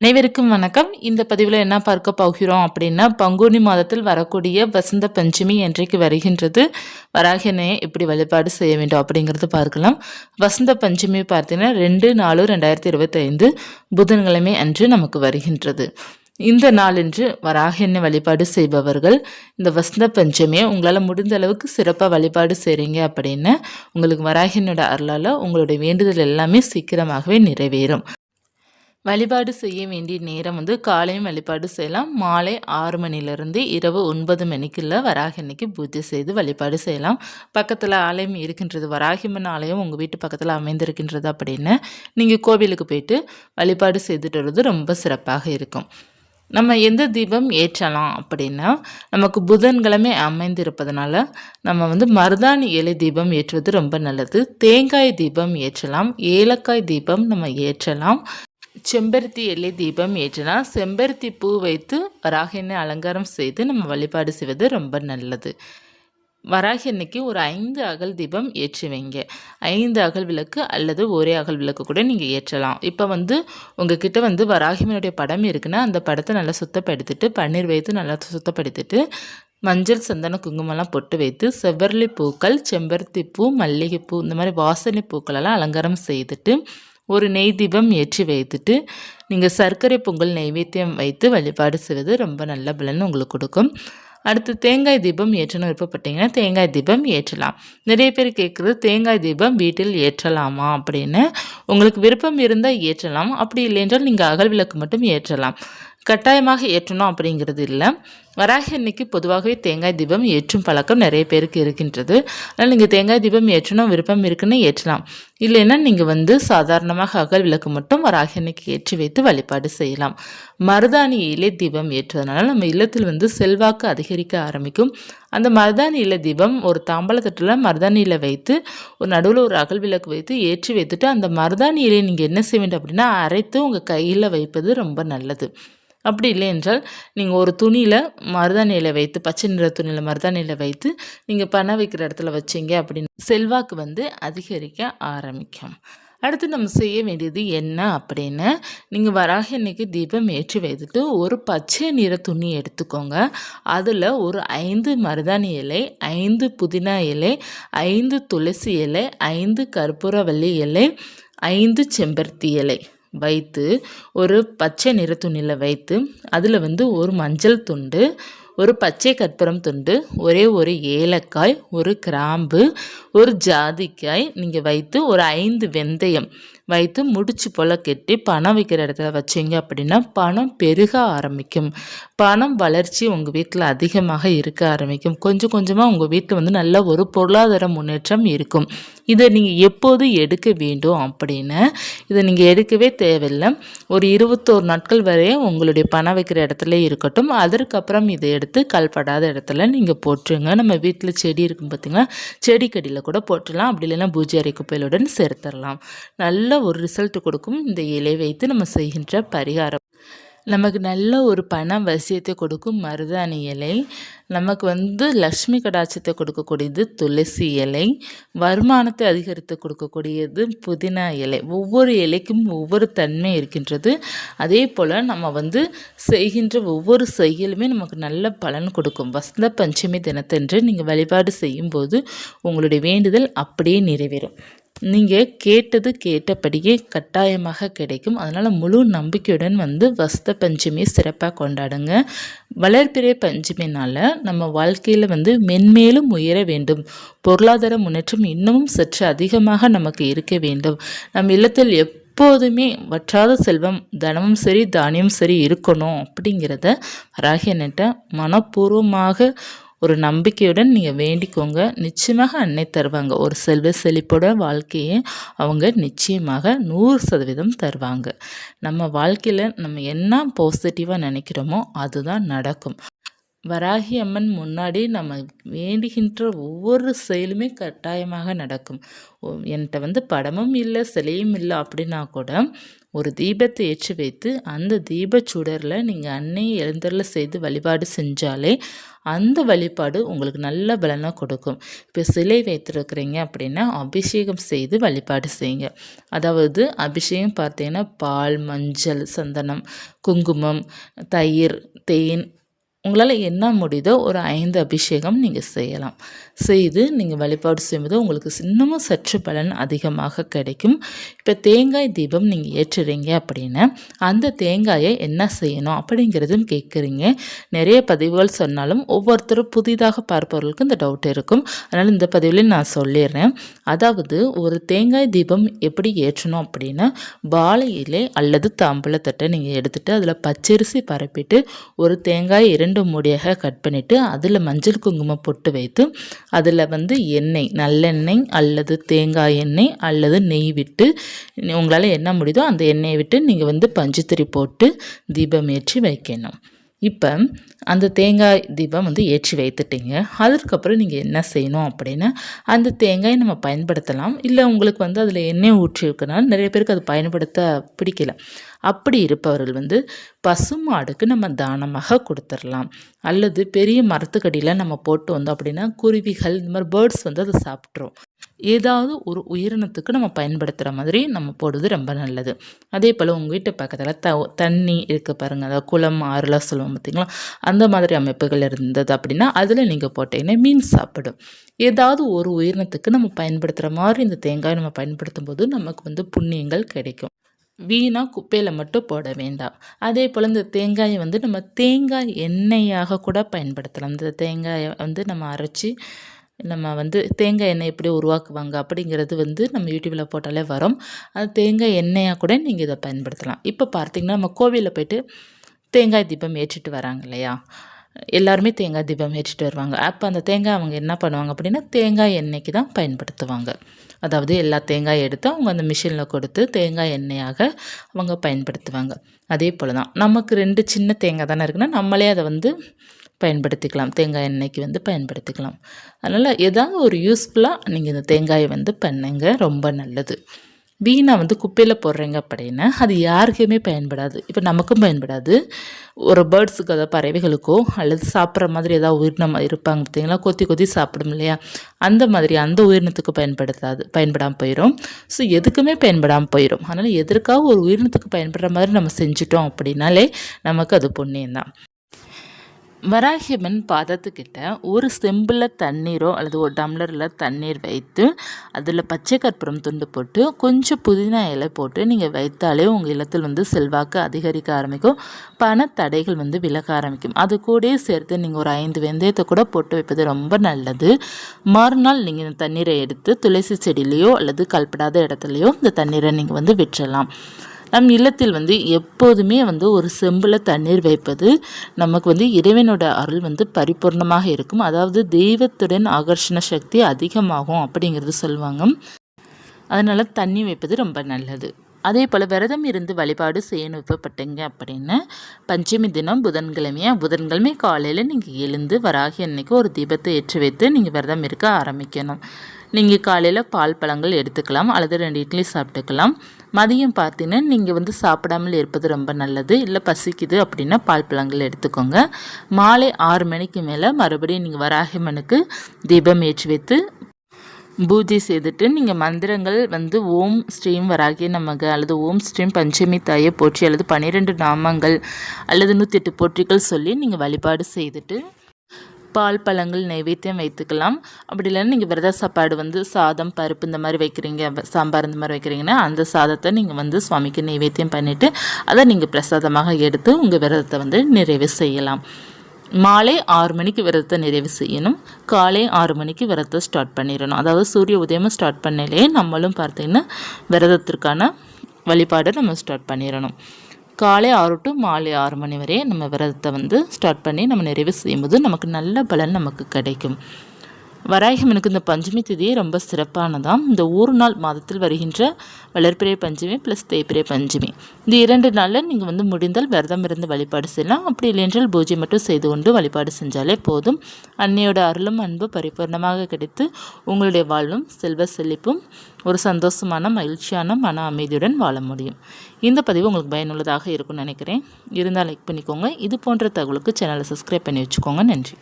அனைவருக்கும் வணக்கம். இந்த பதிவில் என்ன பார்க்க போகிறோம் அப்படின்னா பங்குனி மாதத்தில் வரக்கூடிய வசந்த பஞ்சமி என்றைக்கு வருகின்றது வராகினையை எப்படி வழிபாடு செய்ய வேண்டும் அப்படிங்கிறது பார்க்கலாம். வசந்த பஞ்சமி பார்த்தீங்கன்னா ரெண்டு நாலு ரெண்டாயிரத்தி இருபத்தைந்து புதன்கிழமை அன்று நமக்கு வருகின்றது. இந்த நாளன்று வராகினை வழிபாடு செய்பவர்கள் இந்த வசந்த பஞ்சமியை உங்களால் முடிந்த அளவுக்கு சிறப்பாக வழிபாடு செய்கிறீங்க அப்படின்னு உங்களுக்கு வராகினோட அருளால் உங்களுடைய வேண்டுதல் எல்லாமே சீக்கிரமாகவே நிறைவேறும். வழிபாடு செய்ய வேண்டிய நேரம் வந்து காலையும் வழிபாடு செய்யலாம். மாலை ஆறு மணிலேருந்து இரவு ஒன்பது மணிக்குள்ளே வராகி அன்னைக்கு பூஜை செய்து வழிபாடு செய்யலாம். பக்கத்தில் ஆலயம் இருக்கின்றது. வராகிமன் ஆலயம் உங்கள் வீட்டு பக்கத்தில் அமைந்திருக்கின்றது அப்படின்னு நீங்கள் கோவிலுக்கு போயிட்டு வழிபாடு செய்துட்டு வர்றது ரொம்ப சிறப்பாக இருக்கும். நம்ம எந்த தீபம் ஏற்றலாம் அப்படின்னா நமக்கு புதன்கிழமை அமைந்திருப்பதனால நம்ம வந்து மருதாணி இலை தீபம் ஏற்றுவது ரொம்ப நல்லது. தேங்காய் தீபம் ஏற்றலாம். ஏலக்காய் தீபம் நம்ம ஏற்றலாம். செம்பருத்தி எல்லை தீபம் ஏற்றலாம் செம்பருத்தி பூ வைத்து வராக எண்ணெய் அலங்காரம் செய்து நம்ம வழிபாடு செய்வது ரொம்ப நல்லது. வராகி அன்னைக்கு ஒரு ஐந்து அகல் தீபம் ஏற்றி வைங்க. ஐந்து அகல் விளக்கு அல்லது ஒரே அகல் விளக்கு கூட நீங்கள் ஏற்றலாம். இப்போ வந்து உங்ககிட்ட வந்து வராகிமனுடைய படம் இருக்குன்னா அந்த படத்தை நல்லா சுத்தப்படுத்திட்டு பன்னீர் வைத்து நல்லா சுத்தப்படுத்திட்டு மஞ்சள் சந்தன குங்குமம்லாம் பொட்டு வைத்து செவ்வரளி பூக்கள் செம்பருத்தி பூ மல்லிகைப்பூ இந்த மாதிரி வாசனை பூக்களெல்லாம் அலங்காரம் செய்துட்டு ஒரு நெய் தீபம் ஏற்றி வைத்துட்டு நீங்கள் சர்க்கரை பொங்கல் நைவேத்தியம் வைத்து வழிபாடு செய்வது ரொம்ப நல்ல பலன் உங்களுக்கு கொடுக்கும். அடுத்து தேங்காய் தீபம் ஏற்றணும் விருப்பப்பட்டீங்கன்னா தேங்காய் தீபம் ஏற்றலாம். நிறைய பேர் கேட்குறது தேங்காய் தீபம் வீட்டில் ஏற்றலாமா அப்படின்னு. உங்களுக்கு விருப்பம் இருந்தால் ஏற்றலாம். அப்படி இல்லை என்றால் நீங்கள் அகல் விளக்கு மட்டும் ஏற்றலாம். கட்டாயமாக ஏற்றணும் அப்படிங்கிறது இல்லை. வராகி அன்னைக்கு பொதுவாகவே தேங்காய் தீபம் ஏற்றும் பழக்கம் நிறைய பேருக்கு இருக்கின்றது. அதனால் நீங்கள் தேங்காய் தீபம் ஏற்றணும் விருப்பம் இருக்குன்னு ஏற்றலாம். இல்லைன்னா நீங்கள் வந்து சாதாரணமாக அகல் விளக்கு மட்டும் வராகி அன்னைக்கு ஏற்றி வைத்து வழிபாடு செய்யலாம். மருதாணி இலை தீபம் ஏற்றுவதனால நம்ம இல்லத்தில் வந்து செல்வாக்கு அதிகரிக்க ஆரம்பிக்கும். அந்த மருதாணி இலை தீபம் ஒரு தாம்பலத்தட்டில் மருதாணியில் வைத்து ஒரு நடுவில் ஒரு அகல் விளக்கு வைத்து ஏற்றி வைத்துட்டு அந்த மருதாணி இலையை நீங்கள் என்ன செய்ய வேண்டும் அப்படின்னா அரைத்து உங்கள் கையில் வைப்பது ரொம்ப நல்லது. அப்படி இல்லை என்றால் நீங்கள் ஒரு துணியில் மருதாணியில் வைத்து பச்சை நிற துணியில் மருதாணியில் வைத்து நீங்கள் பணம் வைக்கிற இடத்துல வச்சிங்க அப்படின்னு செல்வாக்கு வந்து அதிகரிக்க ஆரம்பிக்கும். அடுத்து நம்ம செய்ய வேண்டியது என்ன அப்படின்னு நீங்கள் வராக இன்னைக்கு தீபம் ஏற்றி வைத்துட்டு ஒரு பச்சை நிற துணி எடுத்துக்கோங்க. அதில் ஒரு ஐந்து மருதாணி இலை ஐந்து புதினா இலை ஐந்து துளசி இலை ஐந்து கற்பூரவல்லி இலை ஐந்து செம்பருத்தி இலை. வைத்து ஒரு பச்சை நிற துணியில் வைத்து அதில் வந்து ஒரு மஞ்சள் துண்டு ஒரு பச்சை கற்பூரம் துண்டு ஒரே ஒரு ஏலக்காய் ஒரு கிராம்பு ஒரு ஜாதிக்காய் நீங்கள் வைத்து ஒரு ஐந்து வெந்தயம். வைத்து முடிச்சு போல் கெட்டி பணம் வைக்கிற இடத்துல வச்சிங்க அப்படின்னா பணம் பெருக ஆரம்பிக்கும். பணம் வளர்ச்சி உங்கள் வீட்டில் அதிகமாக இருக்க ஆரம்பிக்கும். கொஞ்சம் கொஞ்சமாக உங்கள் வீட்டில் வந்து நல்ல ஒரு பொருளாதார முன்னேற்றம் இருக்கும். இதை நீங்கள் எப்போது எடுக்க வேண்டும் அப்படின்னு இதை நீங்கள் எடுக்கவே தேவையில்லை. ஒரு இருபத்தோரு நாட்கள் வரையும் உங்களுடைய பணம் வைக்கிற இடத்துல இருக்கட்டும். அதற்கப்புறம் இதை எடுத்து கல்படாத இடத்துல நீங்கள் போட்டுருங்க. நம்ம வீட்டில் செடி இருக்கும் பார்த்தீங்கன்னா செடி கடியில் கூட போட்டுடலாம். அப்படி இல்லைன்னா பூஜை அறை குப்பையிலுடன் சேர்த்துடலாம். நல்ல ஒரு ரிசல்ட் கொடுக்கும். இந்த இலை வைத்து நம்ம செய்கின்ற பரிகாரம். நமக்கு நல்ல ஒரு பண வசியத்தை கொடுக்கும் மருதாணி இலை. நமக்கு வந்து லக்ஷ்மி கடாட்சத்தை கொடுக்கக்கூடியது துளசி இலை. வருமானத்தை அதிகரித்து கொடுக்கக்கூடியது புதினா இலை. ஒவ்வொரு இலைக்கும் ஒவ்வொரு தன்மை இருக்கின்றது. அதே போல் நம்ம வந்து செய்கின்ற ஒவ்வொரு செயலுமே நமக்கு நல்ல பலன் கொடுக்கும். வசந்த பஞ்சமி தினத்தன்று நீங்கள் வழிபாடு செய்யும்போது உங்களுடைய வேண்டுதல் அப்படியே நிறைவேறும். நீங்கள் கேட்டது கேட்டபடியே கட்டாயமாக கிடைக்கும். அதனால் முழு நம்பிக்கையுடன் வந்து வஸ்த பஞ்சமி சிறப்பாக கொண்டாடுங்க. வளர்பிறை பஞ்சமினால் நம்ம வாழ்க்கையில் வந்து மென்மேலும் உயர வேண்டும். பொருளாதார முன்னேற்றம் இன்னமும் சற்று அதிகமாக நமக்கு இருக்க வேண்டும். நம் இல்லத்தில் எப் எப்போதுமே வற்றாத செல்வம் தனமும் சரி தானியமும் சரி இருக்கணும் அப்படிங்கிறத ராகியன்கிட்ட மனப்பூர்வமாக ஒரு நம்பிக்கையுடன் நீங்கள் வேண்டிக்கோங்க. நிச்சயமாக அன்னை தருவாங்க. ஒரு செல்வ செழிப்போட வாழ்க்கையை அவங்க நிச்சயமாக நூறு சதவீதம் தருவாங்க. நம்ம வாழ்க்கையில் நம்ம என்ன பாசிட்டிவாக நினைக்கிறோமோ அதுதான் நடக்கும். வராகி அம்மன் முன்னாடி நம்ம வேண்டுகின்ற ஒவ்வொரு செயலுமே கட்டாயமாக நடக்கும். என்கிட்ட வந்து படமும் இல்லை சிலையும் இல்லை அப்படின்னா கூட ஒரு தீபத்தை ஏற்றி வைத்து அந்த தீப சுடரில் நீங்கள் அன்னையை எழுந்தரில் செய்து வழிபாடு செஞ்சாலே அந்த வழிபாடு உங்களுக்கு நல்ல பலனை கொடுக்கும். இப்போ சிலை வைத்திருக்கிறீங்க அப்படின்னா அபிஷேகம் செய்து வழிபாடு செய்யுங்க. அதாவது அபிஷேகம் பார்த்தீங்கன்னா பால் மஞ்சள் சந்தனம் குங்குமம் தயிர் தேன் உங்களால் என்ன முடியுதோ ஒரு ஐந்து அபிஷேகம் நீங்கள் செய்யலாம். செய்து நீங்கள் வழிபாடு செய்யும்போது உங்களுக்கு இன்னமும் சற்று பலன் அதிகமாக கிடைக்கும். இப்போ தேங்காய் தீபம் நீங்கள் ஏற்றுறீங்க அப்படின்னா அந்த தேங்காயை என்ன செய்யணும் அப்படிங்கிறதும் கேட்குறீங்க நிறைய பதிவுகள் சொன்னாலும் ஒவ்வொருத்தரும் புதிதாக பார்ப்பவர்களுக்கு இந்த டவுட் இருக்கும். அதனால் இந்த பதிவுலையும் நான் சொல்லிடுறேன். அதாவது ஒரு தேங்காய் தீபம் எப்படி ஏற்றணும் அப்படின்னா வாழை இலை அல்லது தாம்பழத்தட்டை நீங்கள் எடுத்துகிட்டு அதில் பச்சரிசி பரப்பிட்டு ஒரு தேங்காய் இரண்டு மூடியாக கட் பண்ணிவிட்டு அதில் மஞ்சள் குங்குமம் பொட்டு வைத்து அதில் வந்து எண்ணெய் நல்லெண்ணெய் அல்லது தேங்காய் எண்ணெய் அல்லது நெய் விட்டு உங்களால் என்ன முடியுதோ அந்த எண்ணெயை விட்டு நீங்கள் வந்து பஞ்சுத்திரி போட்டு தீபம் ஏற்றி வைக்கணும். இப்போ அந்த தேங்காய் தீபம் வந்து ஏற்றி வைத்துட்டீங்க. அதுக்கப்புறம் நீங்கள் என்ன செய்யணும் அப்படின்னா அந்த தேங்காயை நம்ம பயன்படுத்தலாம். இல்லை உங்களுக்கு வந்து அதில் எண்ணெய் ஊற்றி இருக்கனால நிறைய பேருக்கு அது பயன்படுத்த பிடிக்கல. அப்படி இருப்பவர்கள் வந்து பசுமாடுக்கு நம்ம தானமாக கொடுத்துடலாம். அல்லது பெரிய மரத்துக்கடியில் நம்ம போட்டு வந்தோம் அப்படின்னா குருவிகள் இந்த மாதிரி பேர்ட்ஸ் வந்து அதை சாப்பிட்ரும் ஏதாவது ஒரு உயிரினத்துக்கு நம்ம பயன்படுத்துகிற மாதிரி நம்ம போடுவது ரொம்ப நல்லது. அதே போல் உங்கள் வீட்டு பக்கத்தில் த தண்ணி இருக்க பாருங்கள் அதாவது குளம் ஆறுலாம் சொல்லுவோம் பார்த்திங்களா அந்த மாதிரி அமைப்புகள் இருந்தது அப்படின்னா அதில் நீங்கள் போட்டிங்கன்னா மீன் சாப்பிடும். ஏதாவது ஒரு உயிரினத்துக்கு நம்ம பயன்படுத்துகிற மாதிரி இந்த தேங்காய் நம்ம பயன்படுத்தும் போது நமக்கு வந்து புண்ணியங்கள் கிடைக்கும். வீணாக குப்பையில் மட்டும் போட வேண்டாம். அதே போல் இந்த தேங்காயை வந்து நம்ம தேங்காய் எண்ணெயாக கூட பயன்படுத்தலாம். இந்த தேங்காயை வந்து நம்ம அரைச்சி நம்ம வந்து தேங்காய் எண்ணெய் எப்படி உருவாக்குவாங்க அப்படிங்கிறது வந்து நம்ம யூடியூப்பில் போட்டாலே வரும். அது தேங்காய் எண்ணெயாக கூட நீங்கள் இதை பயன்படுத்தலாம். இப்போ பார்த்தீங்கன்னா நம்ம கோவிலில் போய்ட்டு தேங்காய் தீபம் ஏற்றிட்டு வராங்க இல்லையா? எல்லாருமே தேங்காய் தீபம் ஏற்றிட்டு வருவாங்க. அப்போ அந்த தேங்காய் அவங்க என்ன பண்ணுவாங்க அப்படின்னா தேங்காய் எண்ணெய்க்கு தான் பயன்படுத்துவாங்க. அதாவது எல்லா தேங்காய் எடுத்து அவங்க அந்த மிஷினில் கொடுத்து தேங்காய் எண்ணெயாக அவங்க பயன்படுத்துவாங்க. அதே போல் தான் நமக்கு ரெண்டு சின்ன தேங்காய் தானே இருக்குன்னா நம்மளே அதை வந்து பயன்படுத்திக்கலாம். தேங்காய் எண்ணெய்க்கு வந்து பயன்படுத்திக்கலாம். அதனால் ஏதாவது ஒரு யூஸ்ஃபுல்லாக நீங்கள் இந்த தேங்காயை வந்து பண்ணுங்க. ரொம்ப நல்லது. வீணாக வந்து குப்பையில் போடுறீங்க அப்படின்னா. அது யாருக்குமே பயன்படாது. இப்போ நமக்கும் பயன்படாது. ஒரு பேர்ட்ஸுக்கு அதாவது பறவைகளுக்கோ அல்லது சாப்பிட்ற மாதிரி ஏதாவது உயிரினம் இருப்பாங்க பார்த்தீங்களா? கொத்தி கொத்தி சாப்பிடும் இல்லையா? அந்த மாதிரி அந்த உயிரினத்துக்கு பயன்படுத்தாது பயன்படாமல் போயிடும் ஸோ எதுக்குமே பயன்படாமல் போயிடும் அதனால் எதற்காக ஒரு உயிரினத்துக்கு பயன்படுற மாதிரி நம்ம செஞ்சுட்டோம் அப்படின்னாலே நமக்கு அது புண்ணியம் தான் வராகியம்மன் பாதத்துக்கிட்ட ஒரு செம்பில் தண்ணீரோ அல்லது ஒரு டம்ளரில் தண்ணீர் வைத்து அதில் பச்சை கற்பூரம் துண்டு போட்டு கொஞ்சம் புதினா இலை போட்டு நீங்கள் வைத்தாலே உங்கள் இல்லத்தில் வந்து செல்வாக்கு அதிகரிக்க ஆரம்பிக்கும். பண தடைகள் வந்து விலக ஆரம்பிக்கும். அது கூட சேர்த்து நீங்கள் ஒரு ஐந்து வெந்தயத்தை கூட போட்டு வைப்பது ரொம்ப நல்லது. மறுநாள் நீங்கள் இந்த தண்ணீரை எடுத்து துளசி செடியிலையோ அல்லது கல்படாத இடத்துலையோ இந்த தண்ணீரை நீங்கள் வந்து விட்டுறலாம் நம் இல்லத்தில் வந்து எப்போதுமே வந்து ஒரு செம்பில் தண்ணீர் வைப்பது நமக்கு வந்து இறைவனோட அருள் வந்து பரிபூர்ணமாக இருக்கும். அதாவது தெய்வத்துடன் ஆகர்ஷண சக்தி அதிகமாகும் அப்படிங்கிறது சொல்லுவாங்க. அதனால் தண்ணி வைப்பது ரொம்ப நல்லது. அதே போல் விரதம் இருந்து வழிபாடு செய்யணும் விருப்பப்பட்டீங்க அப்படின்னு பஞ்சமி தினம் புதன்கிழமையாக புதன்கிழமை காலையில் நீங்கள் எழுந்து வராகி அன்னைக்கு ஒரு தீபத்தை ஏற்றி வைத்து நீங்கள் விரதம் இருக்க ஆரம்பிக்கணும். நீங்கள் காலையில் பால் பழங்கள் எடுத்துக்கலாம் அல்லது ரெண்டு இட்லி சாப்பிட்டுக்கலாம். மதியம் பார்த்தீங்கன்னா நீங்கள் வந்து சாப்பிடாமல் இருப்பது ரொம்ப நல்லது. இல்லை பசிக்குது அப்படின்னா பால் பழங்கள் எடுத்துக்கோங்க. மாலை ஆறு மணிக்கு மேலே மறுபடியும் நீங்கள் வராகிமனுக்கு தீபம் ஏற்றி வைத்து பூஜை செய்துட்டு நீங்கள் மந்திரங்கள் வந்து ஓம் ஸ்ரீம் வராகிய நமக அல்லது ஓம் ஸ்ரீம் பஞ்சமி தாயை போற்றி அல்லது பன்னிரெண்டு நாமங்கள் அல்லது நூற்றி எட்டு போற்றிகள் சொல்லி நீங்கள் வழிபாடு செய்துட்டு பால் பழங்கள் நைவேத்தியம் வைத்துக்கலாம். அப்படி இல்லைன்னா நீங்கள் விரத சாப்பாடு வந்து சாதம் பருப்பு இந்த மாதிரி வைக்கிறீங்க சாம்பார் இந்த மாதிரி வைக்கிறீங்கன்னா அந்த சாதத்தை நீங்கள் வந்து சுவாமிக்கு நைவேத்தியம் பண்ணிவிட்டு அதை நீங்கள் பிரசாதமாக எடுத்து உங்கள் விரதத்தை வந்து நிறைவு செய்யலாம். மாலை ஆறு மணிக்கு விரதத்தை நிறைவு செய்யணும். காலை ஆறு மணிக்கு விரதத்தை ஸ்டார்ட் பண்ணிடணும். அதாவது சூரிய உதயமாக ஸ்டார்ட் பண்ணலே நம்மளும் பார்த்திங்கன்னா விரதத்திற்கான வழிபாடை நம்ம ஸ்டார்ட் பண்ணிடணும். காலை ஆறு டு மாலை ஆறு மணி வரை நம்ம விரதத்தை வந்து ஸ்டார்ட் பண்ணி நம்ம நிறைவு செய்யும்போது நமக்கு நல்ல பலன் நமக்கு கிடைக்கும். வராகிமனுக்கு இந்த பஞ்சமி திதியே ரொம்ப சிறப்பானதாம். இந்த ஒரு நாள் மாதத்தில் வருகின்ற வளர்ப்பிறை பஞ்சமி ப்ளஸ் தேய்பிறை பஞ்சமி. இந்த இரண்டு நாளில் நீங்கள் வந்து முடிந்தால் விரதம் இருந்து வழிபாடு செய்யலாம். அப்படி இல்லையென்றால் பூஜை மட்டும் செய்து கொண்டு வழிபாடு செஞ்சாலே போதும். அன்னையோட அருளும் அன்பு பரிபூர்ணமாக கிடைத்து உங்களுடைய வாழ்வும் செல்வ செழிப்பும் ஒரு சந்தோஷமான மகிழ்ச்சியான மன அமைதியுடன் வாழ முடியும். இந்த பதிவு உங்களுக்கு பயனுள்ளதாக இருக்கும்னு நினைக்கிறேன். இருந்தால் லைக் பண்ணிக்கோங்க. இது போன்ற தகவலுக்கு சேனலை சப்ஸ்கிரைப் பண்ணி வச்சுக்கோங்க. நன்றி.